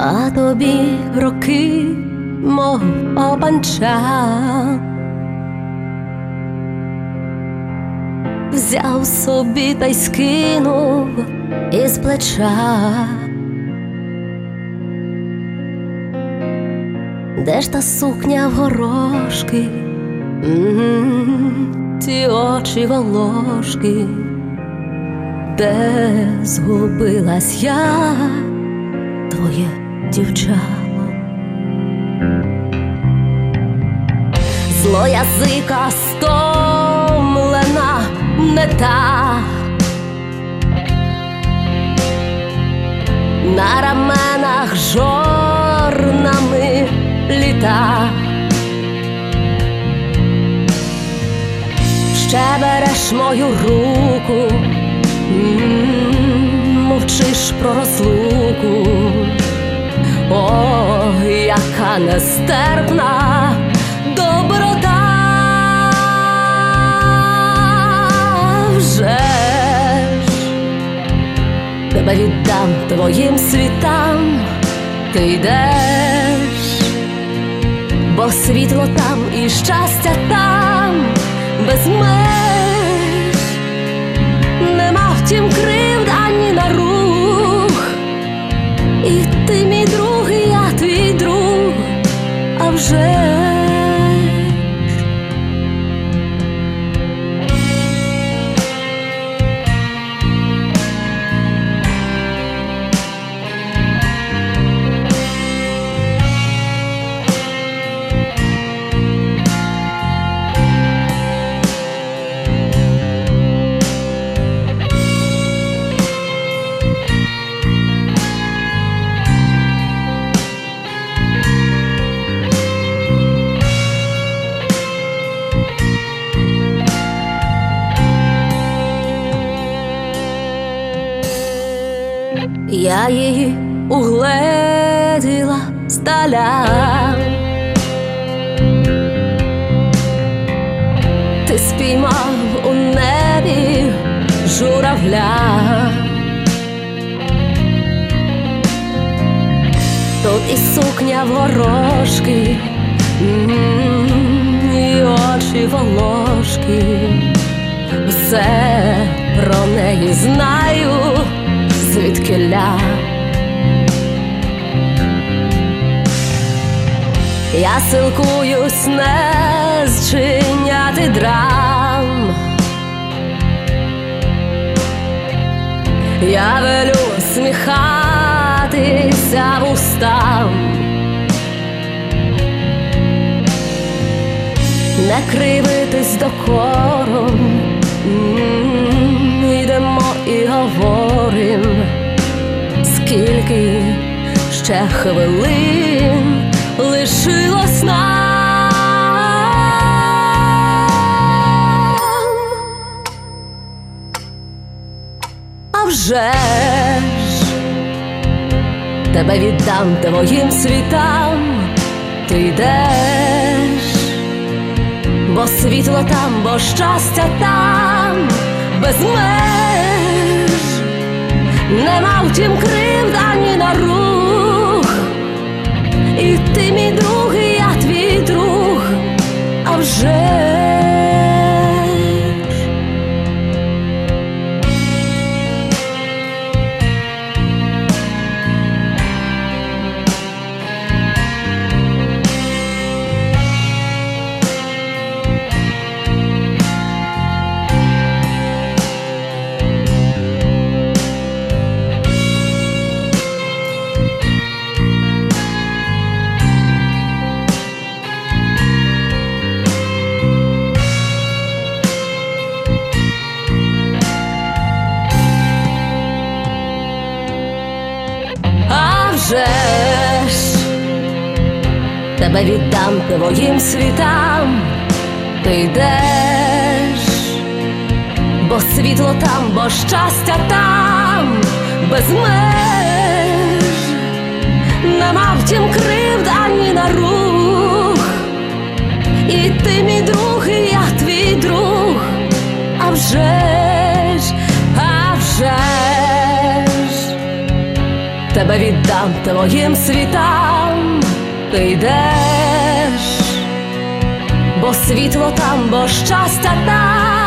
а тобі роки, мов опанча. Взяв собі та й скинув із плеча. Де ж та сукня в горошки, М, ті очі волошки, де згубилась я, твоє дівчало, злоязика стомлена не та. На раменах жорнами літа. Ще береш мою руку, мовчиш про розлуку. О, яка нестерпна доброта. Вже ж. Тебе віддам твоїм світам, ти йдеш, бо світло там і щастя там без меж, нема втім кривд вже. Я її угледіла здаля. Ти спіймав у небі журавля. Тут і сукня в горошки, і очі волошки. Все про неї знаю, звідкиля. Я силкуюсь не зчиняти драм. Я велю сміхатися вустам. Не кривитись докором, М, йдемо і говорим, скільки ще хвилин лишилось нам. А вже ж тебе віддам твоїм світам, ти йдеш, бо світло там, бо щастя там без меж, нема втім кривд ані на рух, тебе віддам твоїм світам, ти йдеш, бо світло там, бо щастя там. Без меж, нема втім кривд ані на рух, і ти мій друг, і я твій друг, а вже ж, а вже ж тебе віддам твоїм світам, ти йдеш, бо світло там, бо щастя там